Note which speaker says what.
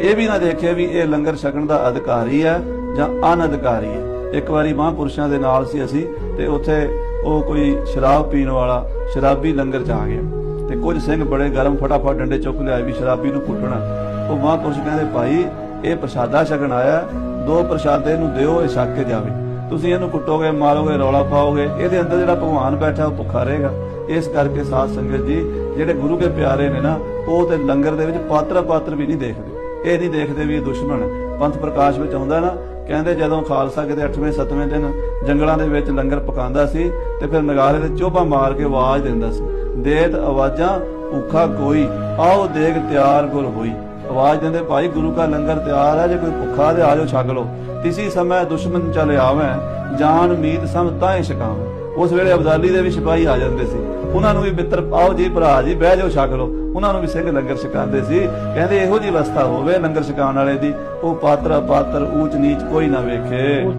Speaker 1: ਇਹ ਵੀ ਨਾ ਦੇਖੇ ਵੀ ਇਹ ਲੰਗਰ ਛਕਣ ਦਾ ਅਧਿਕਾਰੀ ਹੈ ਜਾਂ ਅਨਅਧਿਕਾਰੀ ਹੈ। ਇੱਕ ਵਾਰੀ ਮਹਾਂਪੁਰਸ਼ਾਂ ਦੇ ਨਾਲ ਸੀ ਅਸੀਂ ਤੇ ਉੱਥੇ ਉਹ ਕੋਈ ਸ਼ਰਾਬ ਪੀਣ ਵਾਲਾ, ਸ਼ਰਾਬੀ ਲੰਗਰ ਚ ਆ ਗਿਆ। ਤੇ ਕੁਝ ਸਿੰਘ ਬੜੇ ਗਰਮ ਫਟਾਫਟ ਡੰਡੇ ਚੁੱਕ ਲਿਆਏ ਵੀ ਸ਼ਰਾਬੀ ਨੂੰ ਕੁੱਟਣਾ। ਉਹ ਮਹਾਂਪੁਰਸ਼ ਕਹਿੰਦੇ, ਭਾਈ, ਇਹ ਪ੍ਰਸ਼ਾਦਾ ਛਕਣ ਆਇਆ ਦੋ ਪ੍ਰਸ਼ਾਦੇ ਨੂੰ ਦਿਓ, ਇਹ ਛਕ ਕੇ ਜਾਵੇ। ਤੁਸੀਂ ਇਹਨੂੰ ਕੁੱਟੋਗੇ, ਮਾਰੋਗੇ, ਰੌਲਾ ਪਾਓਗੇ। ਇਹਦੇ ਅੰਦਰ ਜਿਹੜਾ ਭਗਵਾਨ ਬੈਠਾ, ਉਹ ਭੁੱਖਾ ਰਹੇਗਾ। ਇਸ ਕਰਕੇ ਸਾਧ ਸੰਗਤ ਜੀ, ਜਿਹੜੇ ਗੁਰੂ ਕੇ ਪਿਆਰੇ ਨੇ ਨਾ, ਉਹ ਤੇ ਲੰਗਰ ਦੇ ਵਿੱਚ ਪਾਤਰ ਪਾਤਰ ਵੀ ਨਹੀਂ ਦੇਖਦੇ। ਇਹ ਨਹੀਂ ਦੇਖਦੇ ਵੀ ਦੁਸ਼ਮਣ ਪੰਥ ਪ੍ਰਕਾਸ਼ ਵਿੱਚ ਆਉਂਦਾ ਨਾ। ਕਹਿੰਦੇ ਜਦੋਂ ਖਾਲਸਾ ਕਿਤੇ 8ਵੇਂ 7ਵੇਂ ਦਿਨ ਜੰਗਲਾਂ ਦੇ ਵਿੱਚ ਲੰਗਰ ਪਕਾਉਂਦਾ ਸੀ ਤੇ ਫਿਰ ਨਗਾਰੇ ਦੇ ਚੋਭਾ ਮਾਰ ਕੇ ਆਵਾਜ਼ ਦਿੰਦਾ ਸੀ, ਦੇਤ ਆਵਾਜ਼ਾਂ, ਭੁੱਖਾ ਕੋਈ, ਆਓ ਦੇਗ ਤਿਆਰ ਗੁਰ ਹੋਈ। ਆਵਾਜ਼ ਦਿੰਦੇ, ਭਾਈ ਗੁਰੂ ਦਾ ਲੰਗਰ ਤਿਆਰ ਹੈ, ਜੇ ਕੋਈ ਭੁੱਖਾ ਤੇ ਆ ਜਾਓ ਛਕ ਲੋ ਤਿਸੀ ਸਮੇਂ ਦੁਸ਼ਮਨ ਚਲੇ ਆਵੇਂ, ਜਾਨ ਮੀਤ ਸਮ ਹੀ ਛਕਾਵੇਂ। ਉਸ ਵੇਲੇ ਅਬਦਾਲੀ ਦੇ ਵੀ ਸਿਪਾਹੀ ਆ ਜਾਂਦੇ ਸੀ। ਉਹਨਾਂ ਨੂੰ ਵੀ ਮਿੱਤਰ ਆਓ ਜੀ, ਭਰਾ ਜੀ, ਬਹਿ ਜਾਓ, ਛਕ ਲਓ। ਉਹਨਾਂ ਨੂੰ ਵੀ ਸਿੰਘ ਲੰਗਰ ਛਕਾਉਂਦੇ ਸੀ। ਕਹਿੰਦੇ, ਇਹੋ ਜੀ ਅਵਸਥਾ ਹੋਵੇ ਲੰਗਰ ਛਕਾਉਣ ਵਾਲੇ ਦੀ। ਉਹ ਪਾਤਰ ਪਾਤਰ ਊਚ ਨੀਚ ਕੋਈ ਨਾ ਵੇਖੇ।